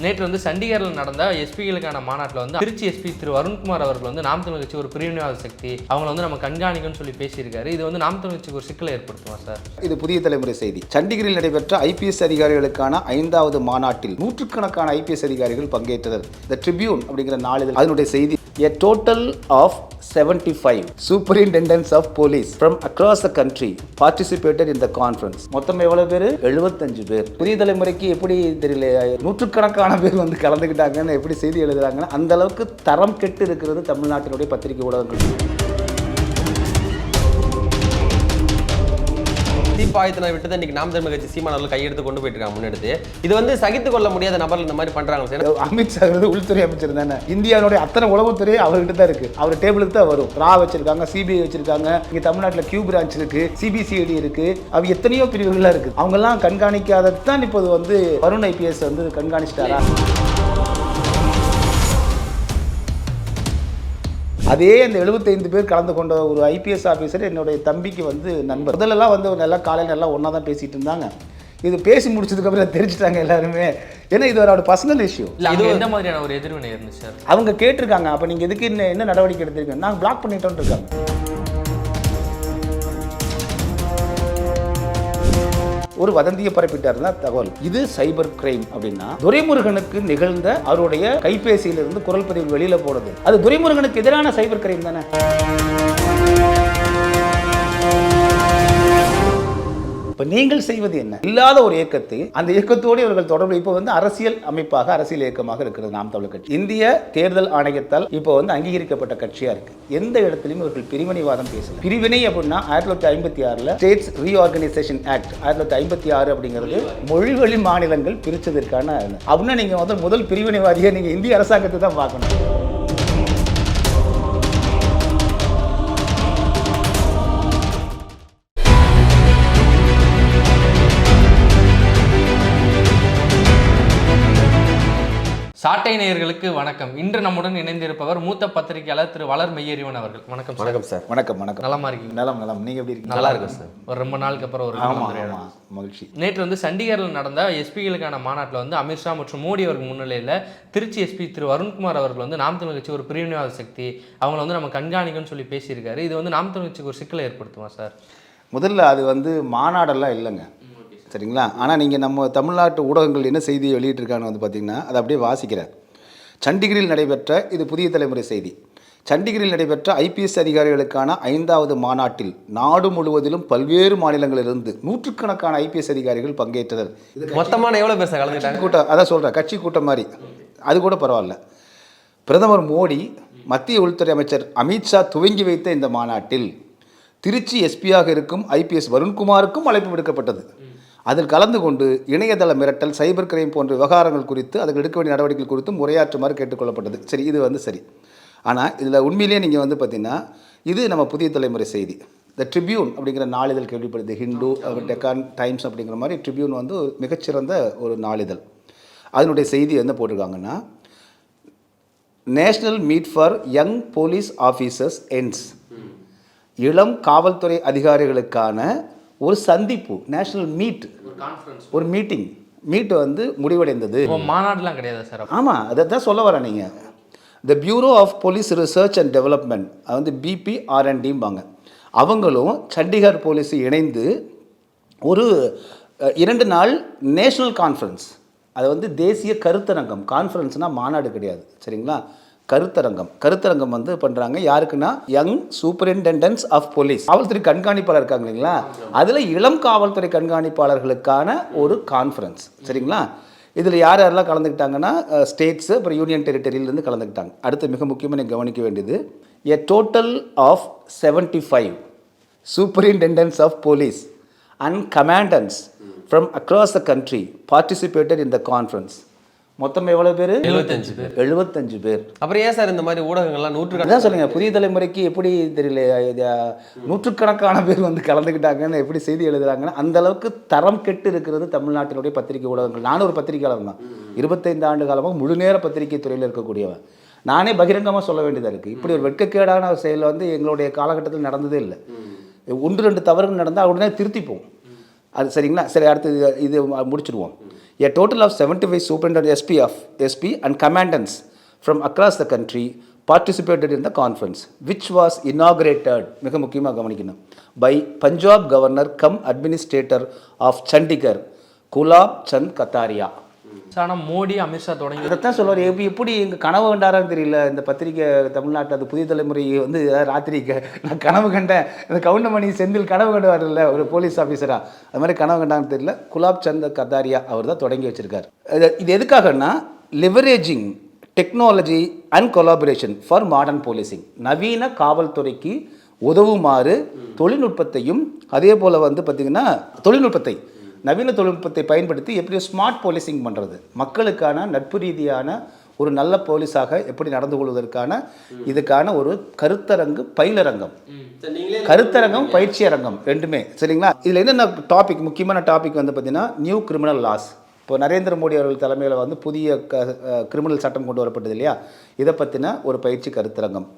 நேற்று வந்து சண்டிகரில் நடந்த எஸ்பிகளுக்கான மாநாட்டில் வந்து திருச்சி எஸ்பி திரு வருண்குமார் அவர்கள் வந்து நாம் தமிழ் கட்சி ஒரு பிரிவினைவாத சக்தி அவங்கள வந்து நம்ம கண்காணிக்கணும்னு சொல்லி பேசியிருக்காரு. இது வந்து நாம் தமிழ் கட்சிக்கு ஒரு சிக்கலை ஏற்படுத்துமா சார்? இது புதிய தலைமுறை செய்தி. சண்டிகரில் நடைபெற்ற ஐபிஎஸ் அதிகாரிகளுக்கான ஐந்தாவது மாநாட்டில் நூற்றுக்கணக்கான ஐபிஎஸ் அதிகாரிகள் பங்கேற்றனர். த ட்ரிபியூன் அப்படிங்கிற நாளிதழ் அதனுடைய செய்தி a total of 75 five of of police from across country country participated in the conference மொத்தம் எவ்வளவு பேர்? எழுபத்தஞ்சு பேர். புதிய தலைமுறைக்கு எப்படி தெரியல? நூற்றுக்கணக்கான பேர் வந்து கலந்துக்கிட்டாங்கன்னு எப்படி செய்தி எழுதுறாங்கன்னா அந்த அளவுக்கு தரம் கெட்டு இருக்கிறது தமிழ்நாட்டினுடைய பத்திரிகை ஊடகங்கள். தீப்பாயத்தினை விட்டு இன்னைக்கு நாம் தமிழ் கட்சி சீமான் அவர்கள் கையெடுத்து கொண்டு போயிட்டு இருக்காங்க முன்னெடுத்து. இது வந்து சகித்து கொள்ள முடியாத நபர்கள் இந்த மாதிரி பண்றாங்க சார். அமித்ஷா வந்து உள்துறை அமைச்சர் தானே. இந்தியாவுடைய அத்தனை உளவுத்துறை அவர்கிட்ட தான் இருக்கு. அவர் டேபிளுக்கு தான் வரும். ரா வச்சிருக்காங்க சிபிஐ வச்சிருக்காங்க இங்க தமிழ்நாட்டில் கியூ பிரான்ச் இருக்கு சிபிசிஐடி இருக்கு அவ எத்தனையோ பிரிவுகள்லாம் இருக்கு. அவங்க எல்லாம் கண்காணிக்காதது தான் இப்போது வந்து வருண் ஐபிஎஸ் வந்து கண்காணிச்சிட்டாரா? அதே அந்த 75 பேர் கலந்து கொண்ட ஒரு ஐபிஎஸ் ஆஃபீஸர் என்னுடைய தம்பிக்கு வந்து நண்பர். முதல்லலாம் வந்து நல்லா காலையில் எல்லாம் ஒன்றா தான் பேசிட்டு இருந்தாங்க. இது பேசி முடிச்சதுக்கப்புறம் தெரிஞ்சுட்டாங்க எல்லாருமே. ஏன்னா இது அவரோட பர்சனல் இஷ்யூ இல்லை இது எந்த மாதிரியான ஒரு எதிர்வினை இருந்துச்சு சார்? அவங்க கேட்டிருக்காங்க அப்போ நீங்கள் எதுக்கு என்ன என்ன நடவடிக்கை எடுத்திருக்கீங்க? நாங்கள் பிளாக் பண்ணிட்டோம்னு இருக்காங்க ஒரு வதந்தியை பரப்பிட்டாருன்னா தகவல். இது சைபர் கிரைம் அப்படின்னா துரைமுருகனுக்கு நிகழ்ந்த அவருடைய கைபேசியிலிருந்து குரல் பதிவு வெளியில போனது அது துரைமுருகனுக்கு எதிரான சைபர் கிரைம் தானே? இப்போ நீங்கள் செய்வது என்ன? இல்லாத ஒரு இயக்கத்தை அந்த இயக்கத்தோடு இவர்கள் தொடர்பு இப்போ வந்து அரசியல் அமைப்பாக அரசியல் இயக்கமாக இருக்கிறது நாம் தமிழ் கட்சி. இந்திய தேர்தல் ஆணையத்தால் இப்போ வந்து அங்கீகரிக்கப்பட்ட கட்சியாக இருக்கு. எந்த இடத்துலையும் இவர்கள் பிரிவினைவாதம் பேசல. பிரிவினை அப்படின்னா ஆயிரத்தி தொள்ளாயிரத்தி ஐம்பத்தி ஆறுல ஸ்டேட்ஸ் ரீஆர்கனைசேஷன் ஆக்ட் ஆயிரத்தி தொள்ளாயிரத்தி ஐம்பத்தி ஆறு அப்படிங்கிறது மொழிவழி மாநிலங்கள் பிரிச்சதற்கான அப்படின்னா நீங்கள் வந்து முதல் பிரிவினைவாதியை நீங்கள் இந்திய அரசாங்கத்தை தான் பார்க்கணும். சாட்டை நேயர்களுக்கு வணக்கம். இன்று நம்முடன் இணைந்திருப்பவர் மூத்த பத்திரிகையாளர் திரு வளர் மெய்யறிவன் அவர்கள். வணக்கம் வணக்கம் சார். வணக்கம் வணக்கம். நலமா இருக்கீங்க? நலம் நலம். நீங்க எப்படி இருக்கீங்க? நல்லா இருக்கும் சார். ஒரு ரொம்ப நாளுக்கு அப்புறம் ஒரு மகிழ்ச்சி. நேற்று வந்து சண்டிகரில் நடந்த எஸ்பிகளுக்கான மாநாட்டில் வந்து அமித்ஷா மற்றும் மோடி அவர்கள் முன்னிலையில் திருச்சி எஸ்பி திரு வருண்குமார் அவர்கள் வந்து நாம் தமிழ் கட்சி ஒரு பிரிவினைவாத சக்தி அவங்கள வந்து நம்ம கண்காணிக்கணும்னு சொல்லி பேசியிருக்காரு. இது வந்து நாம் தமிழ் கட்சிக்கு ஒரு சிக்கலை ஏற்படுத்துமா சார்? முதல்ல அது வந்து மாநாடெல்லாம் இல்லைங்க. சரிங்களா? ஆனால் நீங்கள் நம்ம தமிழ்நாட்டு ஊடகங்கள் என்ன செய்தியை வெளியிட்டிருக்கான்னு வந்து பார்த்தீங்கன்னா அதை அப்படியே வாசிக்கிறேன். சண்டிகரில் நடைபெற்ற இது புதிய தலைமுறை செய்தி. சண்டிகரில் நடைபெற்ற ஐபிஎஸ் அதிகாரிகளுக்கான ஐந்தாவது மாநாட்டில் நாடு முழுவதிலும் பல்வேறு மாநிலங்களிலிருந்து நூற்றுக்கணக்கான ஐபிஎஸ் அதிகாரிகள் பங்கேற்றனர். மொத்தமான எவ்வளவு பேர் சார் கலந்துக்கிட்டாங்க? கூட்டம் அதான் சொல்கிறேன் கட்சி கூட்டம் மாதிரி. அது கூட பரவாயில்ல. பிரதமர் மோடி மத்திய உள்துறை அமைச்சர் அமித்ஷா துவங்கி வைத்த இந்த மாநாட்டில் திருச்சி எஸ்பியாக இருக்கும் ஐபிஎஸ் வருண்குமாருக்கும் அழைப்பு விடுக்கப்பட்டது. அதில் கலந்து கொண்டு இணையதள மிரட்டல் சைபர் கிரைம் போன்ற விவகாரங்கள் குறித்து அதுக்கு எடுக்க வேண்டிய நடவடிக்கைகள் குறித்து முறையாற்றுமாறு கேட்டுக்கொள்ளப்பட்டது. சரி இது வந்து சரி. ஆனால் இதில் உண்மையிலேயே நீங்கள் வந்து பார்த்தீங்கன்னா இது நம்ம புதிய தலைமுறை செய்தி. த ட்ரிபியூன் அப்படிங்கிற நாளிதழ் கேள்விப்படுது. ஹிந்து டெக்கான் டைம்ஸ் அப்படிங்கிற மாதிரி ட்ரிபியூன் வந்து மிகச்சிறந்த ஒரு நாளிதழ். அதனுடைய செய்தி என்ன போட்டிருக்காங்கன்னா national meet for young police officers ends இளம் காவல்துறை அதிகாரிகளுக்கான ஒரு சந்திப்பு நேஷனல் மீட் ஒரு மீட்டிங் மீட் வந்து முடிவடைந்தது. மாநாடுலாம் கிடையாது சார் ஆமாம் அதை தான் சொல்ல வரேன் நீங்கள் the bureau of police research and development அது வந்து பிபி ஆர்என்டிம்பாங்க அவங்களும் சண்டிகர் போலீஸ் இணைந்து ஒரு இரண்டு நாள் நேஷனல் கான்ஃபரன்ஸ் அது வந்து தேசிய கருத்தரங்கம். கான்ஃபரன்ஸ்னால் மாநாடு கிடையாது. சரிங்களா? கருத்தரங்கம். கருத்தரங்கம் வந்து பண்ணுறாங்க யாருக்குன்னா யங் சூப்பரிண்டெண்டன்ஸ் ஆஃப் போலீஸ். காவல்துறை கண்காணிப்பாளர் இருக்காங்க இல்லைங்களா? அதில் இளம் காவல்துறை கண்காணிப்பாளர்களுக்கான ஒரு கான்ஃபரன்ஸ். சரிங்களா? இதில் யார் யாரெல்லாம் கலந்துக்கிட்டாங்கன்னா ஸ்டேட்ஸு அப்புறம் யூனியன் டெரிட்டரியிலேருந்து கலந்துக்கிட்டாங்க. அடுத்து மிக முக்கியமாக கவனிக்க வேண்டியது a total of 75 five superintendents of police and commandants from across the country participated in the conference மொத்தம் எவ்வளோ பேர்? எழுபத்தஞ்சு பேர். எழுபத்தஞ்சு பேர். அப்புறம் ஏன் சார் இந்த மாதிரி ஊடகங்கள்லாம் நூற்றுக்கணக்கான அதான் சொல்லுங்க புதிய தலைமுறைக்கு எப்படி தெரியல நூற்றுக்கணக்கான பேர் வந்து கலந்துக்கிட்டாங்கன்னு எப்படி செய்தி எழுதுறாங்கன்னா அந்த அளவுக்கு தரம் கெட்டு இருக்கிறது தமிழ்நாட்டினுடைய பத்திரிகை ஊடகங்கள். நானும் ஒரு பத்திரிகையாளர் தான். இருபத்தைந்து ஆண்டு காலமாக முழு நேர பத்திரிகை துறையில் இருக்கக்கூடியவன். நானே பகிரங்கமாக சொல்ல வேண்டியதாக இருக்குது இப்படி ஒரு வெட்கக்கேடான செயல் வந்து எங்களுடைய காலகட்டத்தில் நடந்ததே இல்லை. ஒன்று ரெண்டு தவறுகள் நடந்தால் உடனே திருத்திப்போம். அது சரிங்களா? சரி அடுத்து இது முடிச்சிடுவோம். A total of 75 superintendent SP of SP and commandants from across the country participated in the conference, which was inaugurated, மிக முக்கியமாக கவனிக்கணும், by Punjab Governor cum Administrator of Chandigarh, gulab Chand Kataria ஆனால் மோடி அமித்ஷா தொடங்கி இதைத்தான் சொல்லுவார். எப்படி எப்படி எங்கள் கனவு கண்டாரான்னு தெரியல. இந்த பத்திரிக்கை தமிழ்நாட்டில் அது புதிய தலைமுறை வந்து ராத்திரி நான் கனவு கண்டேன். இந்த கவுண்டமணி செந்தில் கனவு கண்டுவார்ல ஒரு போலீஸ் ஆஃபீஸரா அது மாதிரி கனவு கண்டான்னு தெரியல. குலாப் சந்த் கதாரியா அவர் தான் தொடங்கி வச்சிருக்கார். இது- இது எதுக்காகன்னா leveraging technology and collaboration for modern policing நவீன காவல்துறைக்கு உதவுமாறு தொழில்நுட்பத்தையும் அதே போல் வந்து பார்த்திங்கன்னா தொழில்நுட்பத்தை நவீன தொழில்நுட்பத்தை பயன்படுத்தி எப்படி ஸ்மார்ட் போலீசிங் பண்ணுறது மக்களுக்கான நட்பு ரீதியான ஒரு நல்ல போலீஸாக எப்படி நடந்து கொள்வதற்கான இதுக்கான ஒரு கருத்தரங்கு பயிலரங்கம். கருத்தரங்கம் பயிற்சி அரங்கம் ரெண்டுமே. சரிங்களா? இதில் என்னென்ன டாபிக் முக்கியமான டாபிக் வந்து பார்த்தீங்கன்னா நியூ கிரிமினல் லாஸ் இப்போ நரேந்திர மோடி அவர்கள் தலைமையில் வந்து புதிய க கிரிமினல் சட்டம் கொண்டு வரப்பட்டது இல்லையா? இதை பற்றின ஒரு பயிற்சி கருத்தரங்கம்.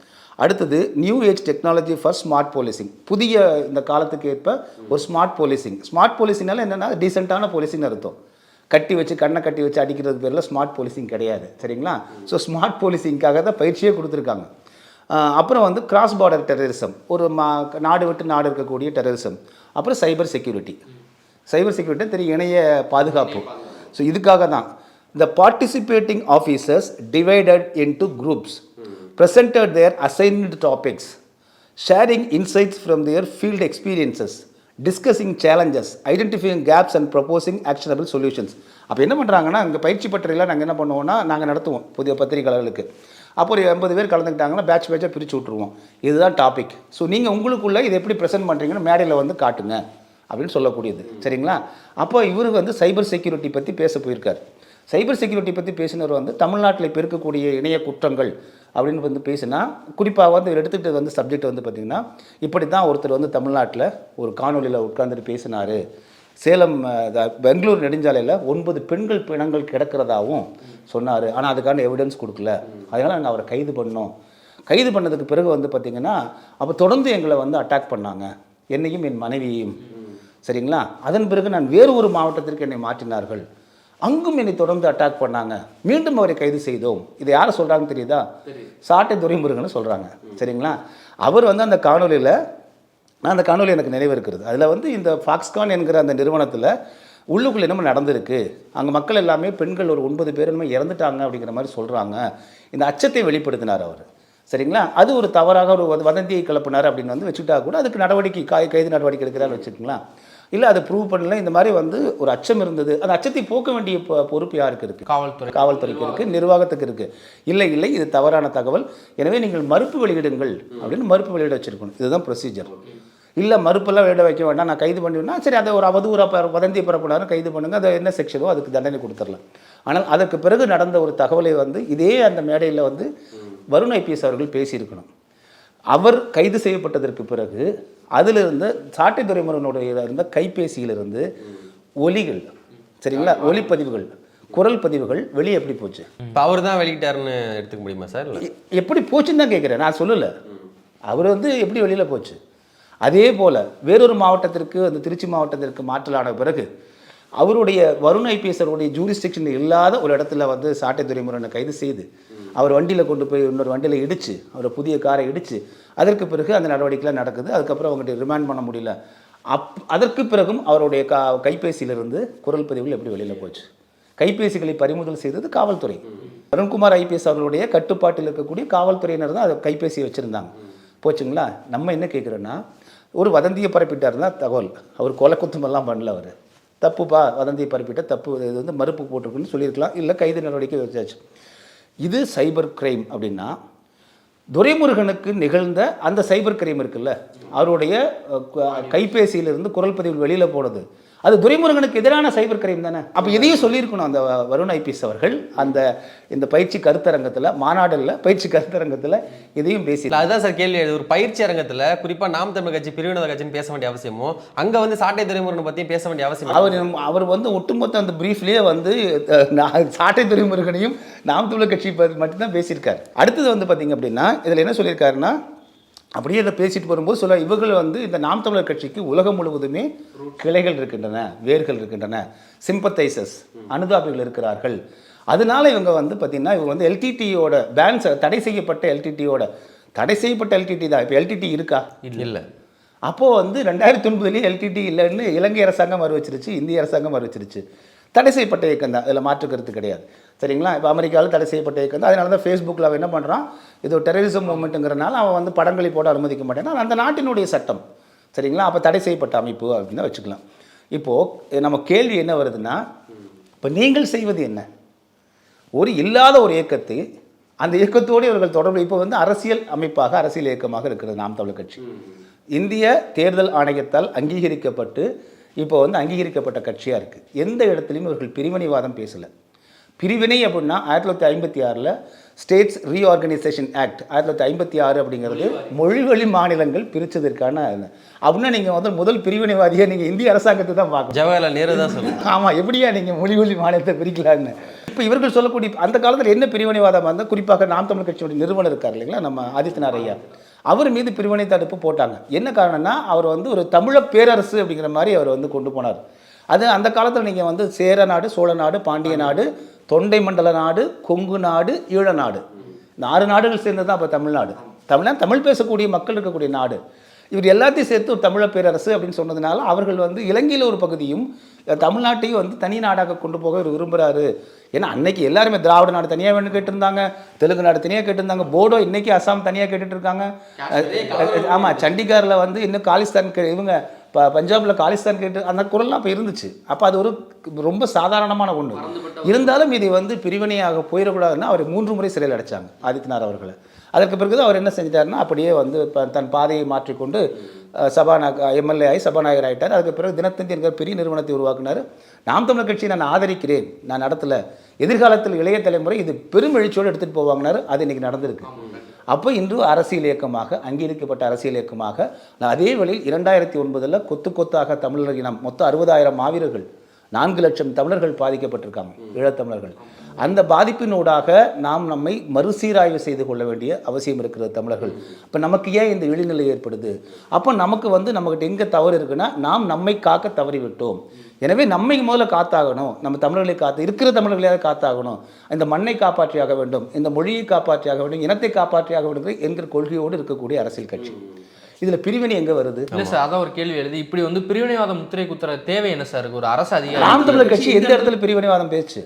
அடுத்தது new age technology for smart policing புதிய இந்த காலத்துக்கு ஏற்ப ஒரு ஸ்மார்ட் போலீசிங் ஸ்மார்ட் போலீசிங்னால என்னென்னா டீசெண்டான போலீசிங்னு அர்த்தம். கட்டி வச்சு கண்ணை கட்டி வச்சு அடிக்கிறது பேரில் ஸ்மார்ட் போலீசிங் கிடையாது. சரிங்களா? ஸோ ஸ்மார்ட் போலீசிங்காக தான் பயிற்சியே கொடுத்துருக்காங்க. அப்புறம் வந்து கிராஸ் பார்டர் டெரரிசம் ஒரு மா நாடு விட்டு நாடு இருக்கக்கூடிய டெரரிசம் அப்புறம் சைபர் செக்யூரிட்டி சைபர் செக்யூரிட்டி தெரியும் இணைய பாதுகாப்பு. ஸோ இதுக்காக தான். இந்த participating officers divided into groups presented their assigned topics sharing insights from their field experiences discussing challenges identifying gaps and proposing actionable solutions அப்போ என்ன பண்ணுறாங்கன்னா அங்கே பயிற்சி பட்டறையில் நாங்கள் என்ன பண்ணுவோம்னா நாங்கள் நடத்துவோம் புதிய பத்திரிகையாளர்களுக்கு. அப்போ ஒரு எண்பது பேர் கலந்துக்கிட்டாங்கன்னா பேட்ச் பேட்சாக பிரித்து விட்ருவோம் இதுதான் டாபிக் ஸோ நீங்கள் உங்களுக்குள்ளே இதை எப்படி ப்ரெசென்ட் பண்ணுறீங்கன்னு மேடையில் வந்து காட்டுங்க அப்படின்னு சொல்லக்கூடியது. சரிங்களா? அப்போ இவர் வந்து சைபர் செக்யூரிட்டி பற்றி பேச போயிருக்கார். சைபர் செக்யூரிட்டி பற்றி பேசினவர் வந்து தமிழ்நாட்டில் இப்போ இருக்கக்கூடிய இணைய குற்றங்கள் அப்படின்னு வந்து பேசினா குறிப்பாக வந்து எடுத்துக்கிட்டது வந்து சப்ஜெக்ட் வந்து பார்த்திங்கன்னா இப்படி தான் ஒருத்தர் வந்து தமிழ்நாட்டில் ஒரு காணொலியில் உட்கார்ந்துட்டு பேசினார். சேலம் பெங்களூர் நெடுஞ்சாலையில் ஒன்பது பெண்கள் பிணங்கள் கிடக்கிறதாவும் சொன்னார். ஆனால் அதுக்கான எவிடன்ஸ் கொடுக்கல. அதனால் நாங்கள் அவரை கைது பண்ணோம். கைது பண்ணதுக்கு பிறகு வந்து பார்த்திங்கன்னா அப்போ தொடர்ந்து எங்களை வந்து அட்டாக் பண்ணாங்க. என்னையும் என் மனைவியையும். சரிங்களா? அதன் பிறகு நான் வேறு ஒரு மாவட்டத்திற்கு என்னை மாற்றினார்கள். அங்கும் என்னை தொடர்ந்து அட்டாக் பண்ணாங்க. மீண்டும் அவரை கைது செய்தோம். இதை யாரை சொல்கிறாங்கன்னு தெரியுதா? சாட்டை துரைமுருகன்னு சொல்கிறாங்க சரிங்களா? அவர் வந்து அந்த காணொலியில் நான் அந்த காணொலி எனக்கு நினைவு இருக்கிறது. அதில் வந்து இந்த ஃபாக்ஸ்கான் என்கிற அந்த நிறுவனத்தில் உள்ளுக்குள்ள என்னமோ நடந்திருக்கு. அங்கே மக்கள் எல்லாமே பெண்கள் ஒரு ஒன்பது பேர் என்னமோ இறந்துட்டாங்க அப்படிங்கிற மாதிரி சொல்கிறாங்க இந்த அச்சத்தை வெளிப்படுத்தினார் அவர். சரிங்களா? அது ஒரு தவறாக ஒரு வத- வதந்தியை கிளப்பினார் அப்படின்னு வந்து வச்சுக்கிட்டா கூட அதுக்கு நடவடிக்கை கைது நடவடிக்கை எடுக்கிறான்னு வச்சுக்கோங்களேன். இல்லை அதை ப்ரூவ் பண்ணல. இந்த மாதிரி வந்து ஒரு அச்சம் இருந்தது. அந்த அச்சத்தை போக்க வேண்டிய பொ- பொறுப்பு யாருக்கு இருக்குது காவல்துறை. காவல்துறைக்கு இருக்குது நிர்வாகத்துக்கு இருக்குது இல்லை இல்லை இது தவறான தகவல். எனவே நீங்கள் மறுப்பு வெளியிடுங்கள் அப்படின்னு மறுப்பு வெளியிட வச்சிருக்கணும். இதுதான் ப்ரொசீஜர் இல்லை மறுப்பெல்லாம் வெளியிட வைக்க வேண்டாம். நான் கைது பண்ணிவினா சரி அதை ஒரு அவதூறா பர வதந்தி பரப்பினாலும் கைது பண்ணுங்க. அது என்ன செக்ஷனோ அதுக்கு தண்டனை கொடுத்துடலாம். ஆனால் அதற்கு பிறகு நடந்த ஒரு தகவலை வந்து இதே அந்த மேடையில் வந்து வருண் ஐபிஎஸ் அவர்கள் பேசியிருக்கணும். அவர் கைது செய்யப்பட்டதற்கு பிறகு அதிலிருந்து சாட்டை துறைமுருகனுடைய இருந்த கைபேசியிலிருந்து ஒலிகள் சரிங்களா? ஒலிப்பதிவுகள் குரல் பதிவுகள் வெளியே எப்படி போச்சு? இப்போ அவர் தான் வெளியிட்டாருன்னு எடுத்துக்க முடியுமா சார்? எப்படி போச்சுன்னு தான் கேட்குறேன் நான் சொல்லலை. அவர் வந்து எப்படி வெளியில் போச்சு? அதே போல் வேறொரு மாவட்டத்திற்கு அந்த திருச்சி மாவட்டத்திற்கு மாற்றலான பிறகு அவருடைய வருண் ஐபிஎஸ் அவருடைய ஜூரிஸ்டிக்ஷன் இல்லாத ஒரு இடத்துல வந்து சாட்டை துறைமுருகனை கைது செய்து அவர் வண்டியில் கொண்டு போய் இன்னொரு வண்டியில் இடித்து அவரை புதிய காரை இடித்து அதற்கு பிறகு அந்த நடவடிக்கைலாம் நடக்குது. அதுக்கப்புறம் அவங்ககிட்ட ரிமாண்ட் பண்ண முடியல. அப் அதற்கு பிறகும் அவருடைய கா கைபேசியிலிருந்து குரல் பதிவுகள் எப்படி வெளியில் போச்சு? கைபேசிகளை பறிமுதல் செய்தது காவல்துறை. அருண்குமார் ஐபிஎஸ் அவர்களுடைய கட்டுப்பாட்டில் இருக்கக்கூடிய காவல்துறையினர் தான் அதை கைபேசியை வச்சுருந்தாங்க. போச்சுங்களா? நம்ம என்ன கேட்குறோன்னா ஒரு வதந்தியை பரப்பிட்டாருன்னா தகவல். அவர் கொலை குத்தமெல்லாம் பண்ணல அவர். தப்புப்பா வதந்தியை பரப்பிட்ட தப்பு இது வந்து மறுப்பு போட்டிருக்குன்னு சொல்லியிருக்கலாம். இல்லை கைது நடவடிக்கை வச்சாச்சு. இது சைபர் கிரைம் அப்படின்னா துரைமுருகனுக்கு நிகழ்ந்த அந்த சைபர் கிரைம் இருக்குல்ல அவருடைய கைபேசியிலிருந்து குரல் பதிவு வெளியில் போனது. அது துரைமுருகனுக்கு எதிரான சைபர் கிரைம் தானே? அப்போ இதையும் சொல்லியிருக்கணும் அந்த வருண் ஐபிஎஸ் அவர்கள். அந்த இந்த பயிற்சி கருத்தரங்கத்தில் மாநாடுல பயிற்சி கருத்தரங்கத்தில் இதையும் பேசி அதுதான் சார் கேள்வி. ஒரு பயிற்சி அரங்கத்துல குறிப்பா நாம் தமிழ் கட்சி பிரிவினர் கட்சின்னு பேச வேண்டிய அவசியமோ அங்க வந்து சாட்டை துறைமுருகனை பத்தியும் பேச வேண்டிய அவசியம். அவர் அவர் வந்து ஒட்டுமொத்த அந்த பிரீஃப்லேயே வந்து சாட்டை துறைமுருகனையும் நாம் தமிழர் கட்சி மட்டும்தான் பேசியிருக்காரு. அடுத்தது வந்து பார்த்தீங்க அப்படின்னா இதில் என்ன சொல்லியிருக்காருன்னா அப்படியே இதை பேசிட்டு வரும்போது சொல்ல இவர்கள் வந்து இந்த நாம் தமிழர் கட்சிக்கு உலகம் முழுவதுமே கிளைகள் இருக்கின்றன வேர்கள் இருக்கின்றன சிம்பத்தைசஸ் அனுதாபிகள் இருக்கிறார்கள். அதனால இவங்க வந்து பார்த்தீங்கன்னா இவங்க வந்து எல்டிடியோட பேன்ஸ் தடை செய்யப்பட்ட எல்டிடியோட தடை செய்யப்பட்ட எல்டிடி தான். இப்போ எல்டிடி இருக்கா? இல்ல அப்போது வந்து ரெண்டாயிரத்தி ஒன்பதுலேயே எல்டிடி இல்லைன்னு இலங்கை அரசாங்கம் அறிவிச்சிருச்சு இந்திய அரசாங்கம் அறிவிச்சிருச்சு. தடை செய்யப்பட்ட இயக்கம் தான். இதில் மாற்று கருத்து கிடையாது. சரிங்களா? இப்போ அமெரிக்காவில் தடை செய்யப்பட்ட இயக்கம் தான். அதனால தான் ஃபேஸ்புக்கில் அவன் என்ன பண்ணுறான் இது ஒரு டெரரிசம் மூமெண்ட்டுங்கிறனால அவன் வந்து படங்களை போட அனுமதிக்க மாட்டேன்னா அந்த நாட்டினுடைய சட்டம் சரிங்களா? அப்போ தடை செய்யப்பட்ட அமைப்பு அப்படின்னு தான் வச்சுக்கலாம். இப்போது நம்ம கேள்வி என்ன வருதுன்னா இப்போ நீங்கள் செய்வது என்ன? ஒரு இல்லாத ஒரு இயக்கத்தை அந்த இயக்கத்தோடு இவர்கள் தொடர்பு இப்போ வந்து அரசியல் அமைப்பாக அரசியல் இயக்கமாக இருக்கிறது நாம் தமிழர் கட்சி. இந்திய தேர்தல் ஆணையத்தால் அங்கீகரிக்கப்பட்டு இப்போ வந்து அங்கீகரிக்கப்பட்ட கட்சியாக இருக்குது எந்த இடத்துலையும் இவர்கள் பிரிவினைவாதம் பேசலை. பிரிவினை அப்படின்னா ஆயிரத்தி தொள்ளாயிரத்தி ஐம்பத்தி ஆறில் ஸ்டேட்ஸ் ரீஆர்கனைசேஷன் ஆக்ட் ஆயிரத்தி தொள்ளாயிரத்தி ஐம்பத்தி ஆறு அப்படிங்கிறது மொழிவழி மாநிலங்கள் பிரித்ததற்கான. அப்படின்னா நீங்கள் வந்து முதல் பிரிவினைவாதியை நீங்கள் இந்திய அரசாங்கத்தை தான் பார்க்கணும். ஜவஹர்லால் நேரு தான் சொல்லுங்க ஆமாம் எப்படியா நீங்கள் மொழி மொழி மாநிலத்தை பிரிக்கலான்னு இப்போ இவர்கள் சொல்லக்கூடிய அந்த காலத்தில் என்ன பிரிவினைவாதம் இருந்தால் குறிப்பாக நாம் தமிழ் கட்சியுடைய நிறுவனர் இருக்கார் இல்லைங்களா நம்ம ஆதித்யநாத் ஐயா. அவர் மீது பிரிவினை தடுப்பு போட்டாங்க. என்ன காரணம்னா அவர் வந்து ஒரு தமிழ பேரரசு அப்படிங்கிற மாதிரி அவர் வந்து கொண்டு போனார். அது அந்த காலத்தில் நீங்கள் வந்து சேர நாடு சோழ நாடு பாண்டிய நாடு தொண்டை மண்டல நாடு கொங்கு நாடு ஈழ நாடு. இந்த ஆறு நாடுகள் சேர்ந்தது தான் அப்போ தமிழ்நாடு. தமிழ்நாடு தமிழ் பேசக்கூடிய மக்கள் இருக்கக்கூடிய நாடு. இவர் எல்லாத்தையும் சேர்த்து ஒரு தமிழ பேரரசு அப்படின்னு சொன்னதுனால அவர்கள் வந்து இலங்கையில் ஒரு பகுதியும் தமிழ்நாட்டையும் வந்து தனி நாடாக கொண்டு போக இவர் விரும்புகிறாரு ஏன்னா அன்னைக்கு எல்லாருமே திராவிட நாடு தனியாக வேணும் கேட்டிருந்தாங்க தெலுங்கு நாடு தனியாக கேட்டிருந்தாங்க போடோ இன்னைக்கு அசாம் தனியாக கேட்டுட்டு இருக்காங்க ஆமாம் சண்டிகாரில் வந்து இன்னும் காலிஸ்தான் கே- இவங்க ப பஞ்சாபில் காலிஸ்தான் கேட்டு அந்த குரல்லாம் அப்போ இருந்துச்சு. அப்போ அது ஒரு ரொம்ப சாதாரணமான ஒன்று இருந்தாலும் இது வந்து பிரிவினையாக போயிடக்கூடாதுன்னா அவர் மூன்று முறை சிறையில் அடைச்சாங்க ஆதித்யநாத் அவர்களை. அதற்கு பிறகு அவர் என்ன செஞ்சிட்டாருன்னா அப்படியே வந்து தன் பாதையை மாற்றிக்கொண்டு அஹ், சபாநாயக எம்எல்ஏ ஆகி சபாநாயகர் ஆகிட்டார் அதுக்கு பிறகு தினத்தந்தி என்கிற பெரிய நிறுவனத்தை உருவாக்குனார். நாம் தமிழர் கட்சியை நான் ஆதரிக்கிறேன் நான் நடத்தல. எதிர்காலத்தில் இளைய தலைமுறை இது பெரும் எழுச்சியோடு எடுத்துகிட்டு போவாங்கனாரு. அது இன்னைக்கு நடந்திருக்கு. அப்போ இன்று அரசியல் இயக்கமாக அங்கீகரிக்கப்பட்ட அரசியல் இயக்கமாக நான் அதே வழியில் இரண்டாயிரத்தி ஒன்பதில் கொத்து கொத்தாக தமிழர் இனம் மொத்தம் அறுபதாயிரம் மாவீரர்கள் நான்கு லட்சம் தமிழர்கள் பாதிக்கப்பட்டிருக்காங்க ஈழத்தமிழர்கள் அந்த பாதிப்பினூடாக நாம் நம்மை மறுசீராய்வு செய்து கொள்ள வேண்டிய அவசியம் இருக்கிறது தமிழர்கள். இப்போ நமக்கு ஏன் இந்த இழிநிலை ஏற்படுது? அப்போ நமக்கு வந்து நம்மகிட்ட எங்கே தவறு இருக்குன்னா நாம் நம்மை காக்க தவறிவிட்டோம். எனவே நம்மை முதல்ல காத்தாகணும். நம்ம தமிழர்களை காத்து இருக்கிற தமிழர்களையாவது காத்தாகணும். இந்த மண்ணை காப்பாற்றியாக வேண்டும் இந்த மொழியை காப்பாற்றியாக வேண்டும் இனத்தை காப்பாற்றியாக வேண்டும் என்கிற கொள்கையோடு இருக்கக்கூடிய அரசியல் கட்சி. இதில் பிரிவினை எங்கே வருது? இல்லை சார் அதான் ஒரு கேள்வி எழுதி இப்படி வந்து பிரிவினைவாத முத்திரை குத்துற தேவை என்ன சார்? ஒரு அரசு அதிகாரி நாம் தமிழர் கட்சி எந்த இடத்துல பிரிவினைவாதம் பேச்சு?